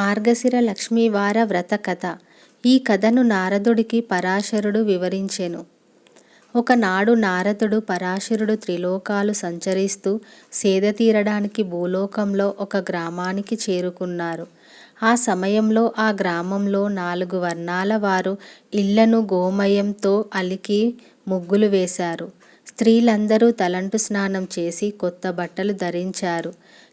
మార్గశిర లక్ష్మీవార వ్రత కథ. ఈ కథను నారదుడికి పరాశరుడు వివరించెను. ఒకనాడు నారదుడు పరాశరుడు త్రిలోకాలు సంచరిస్తూ సేద తీరడానికి భూలోకంలో ఒక గ్రామానికి చేరుకున్నారు. ఆ సమయంలో ఆ గ్రామంలో నాలుగు వర్ణాల వారు ఇళ్ళను గోమయంతో అలికి ముగ్గులు వేశారు. స్త్రీలందరూ తలంటు స్నానం చేసి కొత్త బట్టలు ధరించారు.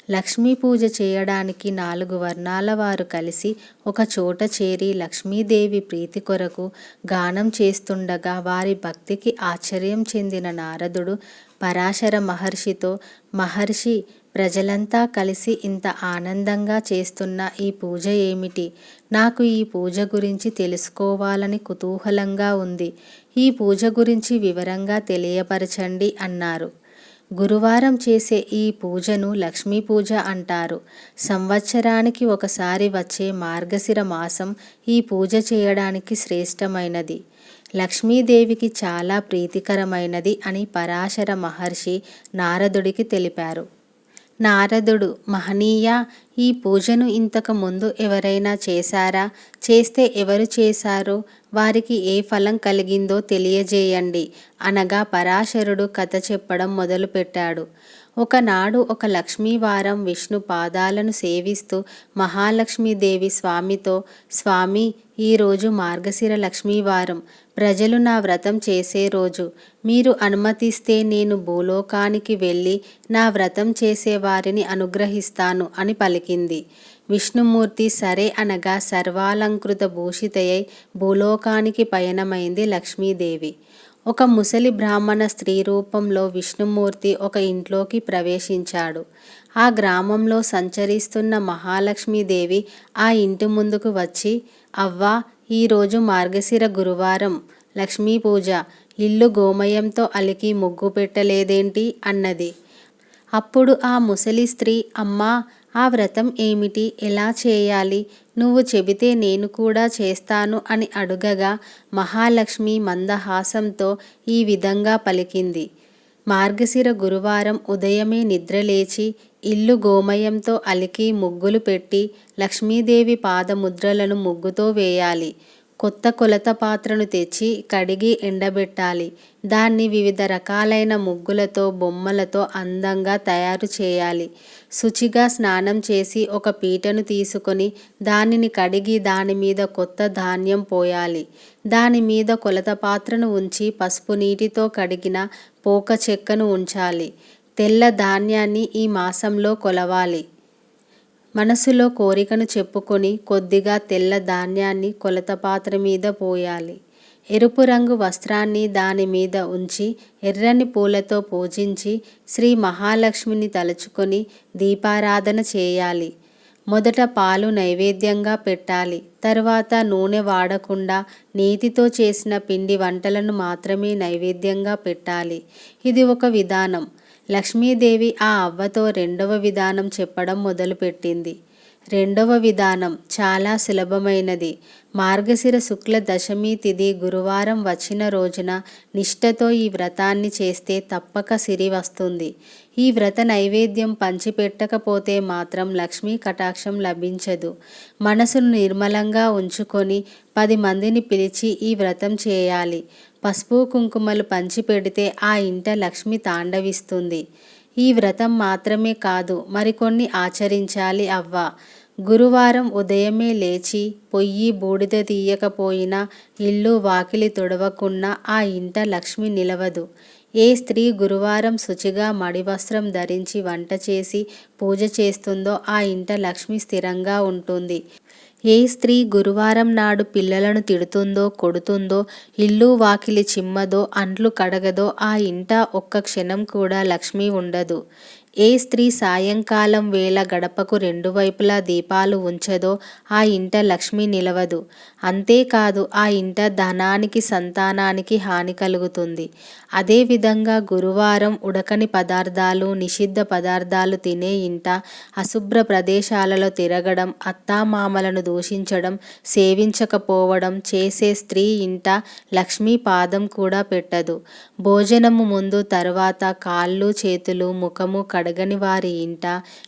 లక్ష్మీ పూజ చేయడానికి నాలుగు వర్ణాల వారు కలిసి ఒక చోట చేరి లక్ష్మీదేవి ప్రీతి కొరకు గానం చేస్తుండగా వారి భక్తికి ఆశ్చర్యం చెందిన నారదుడు పరాశర మహర్షితో మహర్షి ప్రజలంతా కలిసి ఇంత ఆనందంగా చేస్తున్న ఈ పూజ ఏమిటి? నాకు ఈ పూజ గురించి తెలుసుకోవాలని కుతూహలంగా ఉంది. ఈ పూజ గురించి వివరంగా తెలియపరచండి అన్నారు. గురువారం చేసే ఈ పూజను లక్ష్మీ పూజ అంటారు. సంవత్సరానికి ఒకసారి వచ్చే మార్గశిర మాసం ఈ పూజ చేయడానికి శ్రేష్టమైనది. లక్ష్మీదేవికి చాలా ప్రీతికరమైనది అని పరాశర మహర్షి నారదుడికి తెలిపారు. నారదుడు మహనీయ ఈ పూజను ఇంతకు ముందు ఎవరైనా చేశారా? చేస్తే ఎవరు చేశారు? వారికి ఏ ఫలం కలిగిందో తెలియజేయండి. అనగా పరాశరుడు కథ చెప్పడం మొదలుపెట్టాడు. ఒకనాడు ఒక లక్ష్మీవారం విష్ణు పాదాలను సేవిస్తూ మహాలక్ష్మీదేవి స్వామితో స్వామి ఈరోజు మార్గశిర లక్ష్మీవారం. ప్రజలు నా వ్రతం చేసే రోజు. మీరు అనుమతిస్తే నేను భూలోకానికి వెళ్ళి నా వ్రతం చేసే వారిని అనుగ్రహిస్తాను అని పలికింది. విష్ణుమూర్తి సరే అనగా సర్వాలంకృత భూషితయై భూలోకానికి పయనమైంది లక్ష్మీదేవి. ఒక ముసలి బ్రాహ్మణ స్త్రీ రూపంలో విష్ణుమూర్తి ఒక ఇంట్లోకి ప్రవేశించాడు. ఆ గ్రామంలో సంచరిస్తున్న మహాలక్ష్మీదేవి ఆ ఇంటి ముందుకు వచ్చి అవ్వా ఈరోజు మార్గశిర గురువారం. లక్ష్మీ పూజ. ఇల్లు గోమయంతో అలికి ముగ్గు పెట్టలేదేంటి? అన్నది. అప్పుడు ఆ ముసలి స్త్రీ అమ్మా ఆ వ్రతం ఏమిటి? ఎలా చేయాలి? నువ్వు చెబితే నేను కూడా చేస్తాను అని అడుగగా మహాలక్ష్మి మందహాసంతో ఈ విధంగా పలికింది. మార్గశిర గురువారం ఉదయమే నిద్రలేచి ఇల్లు గోమయంతో అలికి ముగ్గులు పెట్టి లక్ష్మీదేవి పాదముద్రలను ముగ్గుతో వేయాలి. కొత్త కొలత పాత్రను తెచ్చి కడిగి ఎండబెట్టాలి. దాన్ని వివిధ రకాలైన ముగ్గులతో బొమ్మలతో అందంగా తయారు చేయాలి. శుచిగా స్నానం చేసి ఒక పీటను తీసుకొని దానిని కడిగి దాని మీద కొత్త ధాన్యం పోయాలి. దాని మీద కొలత పాత్రను ఉంచి పసుపు నీటితో కడిగిన పోక చెక్కను ఉంచాలి. తెల్ల ధాన్యాన్ని ఈ మాసంలో కొలవాలి. మనసులో కోరికను చెప్పుకొని కొద్దిగా తెల్ల ధాన్యాన్ని కొలత పాత్ర మీద పోయాలి. ఎరుపు రంగు వస్త్రాన్ని దాని మీద ఉంచి ఎర్రని పూలతో పూజించి శ్రీ మహాలక్ష్మిని తలుచుకొని దీపారాధన చేయాలి. మొదట పాలు నైవేద్యంగా పెట్టాలి. తర్వాత నూనె వాడకుండా నేతితో చేసిన పిండి వంటలను మాత్రమే నైవేద్యంగా పెట్టాలి. ఇది ఒక విధానం. లక్ష్మీదేవి ఆ అవ్వతో రెండవ విధానం చెప్పడం మొదలుపెట్టింది. రెండవ విధానం చాలా సులభమైనది. మార్గశిర శుక్ల దశమి తిథి గురువారం వచ్చిన రోజున నిష్ఠతో ఈ వ్రతాన్ని చేస్తే తప్పక సిరి వస్తుంది. ఈ వ్రత నైవేద్యం పంచిపెట్టకపోతే మాత్రం లక్ష్మీ కటాక్షం లభించదు. మనసును నిర్మలంగా ఉంచుకొని పది మందిని పిలిచి ఈ వ్రతం చేయాలి. పసుపు కుంకుమలు పంచిపెడితే ఆ ఇంట లక్ష్మి తాండవిస్తుంది. ఈ వ్రతం మాత్రమే కాదు మరికొన్ని ఆచరించాలి అవ్వ. గురువారం ఉదయమే లేచి పొయ్యి బూడిద తీయకపోయినా ఇల్లు వాకిలి తొడవకున్నా ఆ ఇంట లక్ష్మి నిలవదు. ఏ స్త్రీ గురువారం శుచిగా మడివస్త్రం ధరించి వంట చేసి పూజ చేస్తుందో ఆ ఇంట లక్ష్మి స్థిరంగా ఉంటుంది. ఏ స్త్రీ గురువారం నాడు పిల్లలను తిడుతుందో కొడుతుందో ఇల్లు వాకిలి చిమ్మదో అంట్లు కడగదో ఆ ఇంట ఒక్క క్షణం కూడా లక్ష్మి ఉండదు. ఏ స్త్రీ సాయంకాలం వేళ గడపకు రెండు వైపులా దీపాలు ఉంచదో ఆ ఇంట లక్ష్మి నిలవదు. అంతేకాదు ఆ ఇంట ధనానికి సంతానానికి హాని కలుగుతుంది. అదేవిధంగా గురువారం ఉడకని పదార్థాలు నిషిద్ధ పదార్థాలు తినే ఇంట అశుభ్ర ప్రదేశాలలో తిరగడం అత్తామామలను దూషించడం సేవించకపోవడం చేసే స్త్రీ ఇంట లక్ష్మీ పాదం కూడా పెట్టదు. భోజనము ముందు తరువాత కాళ్ళు చేతులు ముఖము కడ అడగని వారి ఇంట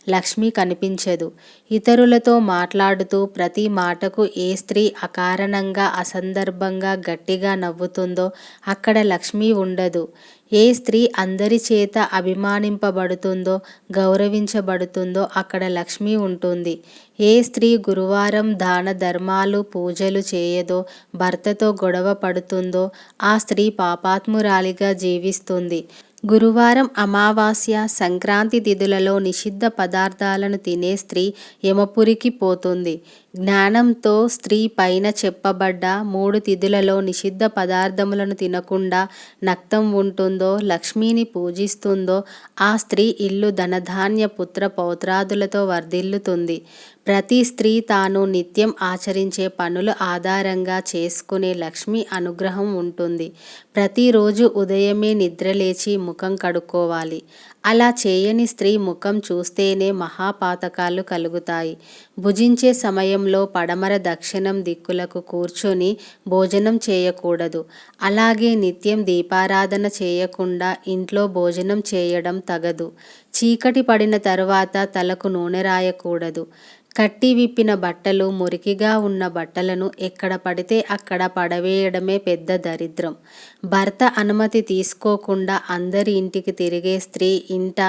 లక్ష్మి కనిపించదు. ఇతరులతో మాట్లాడుతూ ప్రతి మాటకు ఏ స్త్రీ అకారణంగా అసందర్భంగా గట్టిగా నవ్వుతుందో అక్కడ లక్ష్మి ఉండదు. ఏ స్త్రీ అందరి చేత అభిమానింపబడుతుందో గౌరవించబడుతుందో అక్కడ లక్ష్మి ఉంటుంది. ఏ స్త్రీ గురువారం దాన ధర్మాలు పూజలు చేయదో భర్తతో గొడవ పడుతుందో ఆ స్త్రీ పాపాత్మురాలిగా జీవిస్తుంది. గురువారం అమావాస్య సంక్రాంతి తిథులలో నిషిద్ధ పదార్థాలను తినే స్త్రీ యమపురికి పోతుంది. జ్ఞానంతో స్త్రీ పైన చెప్పబడ్డ మూడు తిథులలో నిషిద్ధ పదార్థములను తినకుండా నక్తం ఉంటుందో లక్ష్మీని పూజిస్తుందో ఆ స్త్రీ ఇల్లు ధనధాన్య పుత్ర పౌత్రాదులతో వర్ధిల్లుతుంది. ప్రతి స్త్రీ తాను నిత్యం ఆచరించే పనులు ఆధారంగా చేసుకునే లక్ష్మి అనుగ్రహం ఉంటుంది. ప్రతిరోజు ఉదయమే నిద్రలేచి ముఖం కడుక్కోవాలి. అలా చేయని స్త్రీ ముఖం చూస్తేనే మహాపాతకాలు కలుగుతాయి. భుజించే సమయంలో పడమర దక్షిణం దిక్కులకు కూర్చొని భోజనం చేయకూడదు. అలాగే నిత్యం దీపారాధన చేయకుండా ఇంట్లో భోజనం చేయడం తగదు. చీకటి పడిన తరువాత తలకు నూనె రాయకూడదు. కట్టి విప్పిన బట్టలు మురికిగా ఉన్న బట్టలను ఎక్కడ పడితే అక్కడ పడవేయడమే పెద్ద దరిద్రం. భర్త అనుమతి తీసుకోకుండా అందరి ఇంటికి తిరిగే స్త్రీ ఇంట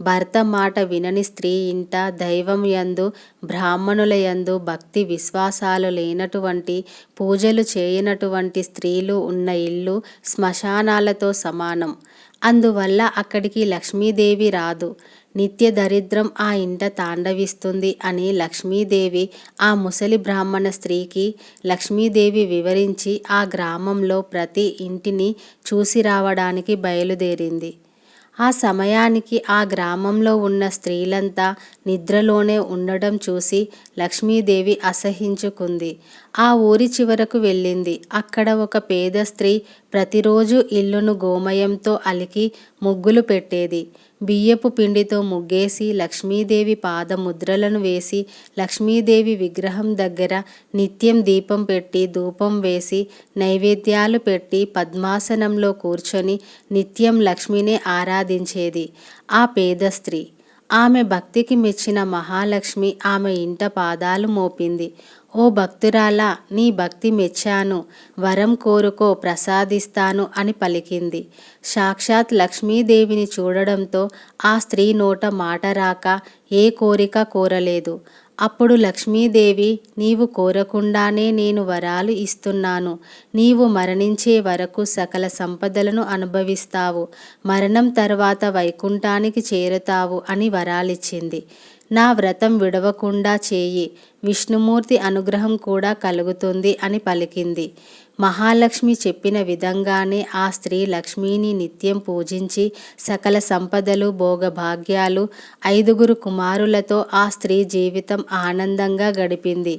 భర్త మాట వినని స్త్రీ ఇంట దైవం యందు బ్రాహ్మణుల యందు భక్తి విశ్వాసాలు లేనటువంటి పూజలు చేయనటువంటి స్త్రీలు ఉన్న ఇల్లు శ్మశానాలతో సమానం. అందువల్ల అక్కడికి లక్ష్మీదేవి రాదు. నిత్య దరిద్రం ఆ ఇంట తాండవిస్తుంది అని లక్ష్మీదేవి ఆ ముసలి బ్రాహ్మణ స్త్రీకి లక్ష్మీదేవి వివరించి ఆ గ్రామంలో ప్రతి ఇంటిని చూసి రావడానికి బయలుదేరింది. ఆ సమయానికి ఆ గ్రామంలో ఉన్న స్త్రీలంతా నిద్రలోనే ఉండడం చూసి లక్ష్మీదేవి అసహించుకుంది. ఆ ఊరి చివరకు వెళ్ళింది. అక్కడ ఒక పేద స్త్రీ ప్రతిరోజు ఇల్లును గోమయంతో అలికి ముగ్గులు పెట్టేది. బియ్యపు పిండితో ముగ్గేసి లక్ష్మీదేవి పాదముద్రలను వేసి లక్ష్మీదేవి విగ్రహం దగ్గర నిత్యం దీపం పెట్టి ధూపం వేసి నైవేద్యాలు పెట్టి పద్మాసనంలో కూర్చొని నిత్యం లక్ష్మినే ఆరాధించేది ఆ పేద స్త్రీ. ఆమె భక్తికి మెచ్చిన మహాలక్ష్మి ఆమె ఇంట పాదాలు మోపింది. ఓ భక్తురాలా నీ భక్తి మెచ్చాను వరం కోరుకో ప్రసాదిస్తాను అని పలికింది. సాక్షాత్ లక్ష్మీదేవిని చూడడంతో ఆ స్త్రీ నోట మాట రాక ఏ కోరిక కోరలేదు. అప్పుడు లక్ష్మీదేవి నీవు కోరకుండానే నేను వరాలు ఇస్తున్నాను. నీవు మరణించే వరకు సకల సంపదలను అనుభవిస్తావు. మరణం తర్వాత వైకుంఠానికి చేరుతావు అని వరాలిచ్చింది. నా వ్రతం విడవకుండా చేయి. విష్ణుమూర్తి అనుగ్రహం కూడా కలుగుతుంది అని పలికింది. మహాలక్ష్మి చెప్పిన విధంగానే ఆ స్త్రీ లక్ష్మీని నిత్యం పూజించి సకల సంపదలు భోగభాగ్యాలు ఐదుగురు కుమారులతో ఆ స్త్రీ జీవితం ఆనందంగా గడిపింది.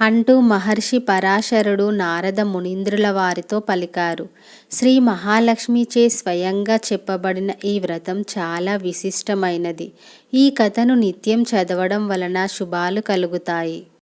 అంటూ మహర్షి పరాశరుడు నారద మునీంద్రుల వారితో పలికారు. శ్రీ మహాలక్ష్మిచే స్వయంగా చెప్పబడిన ఈ వ్రతం చాలా విశిష్టమైనది. ఈ కథను నిత్యం చదవడం వలన శుభాలు కలుగుతాయి.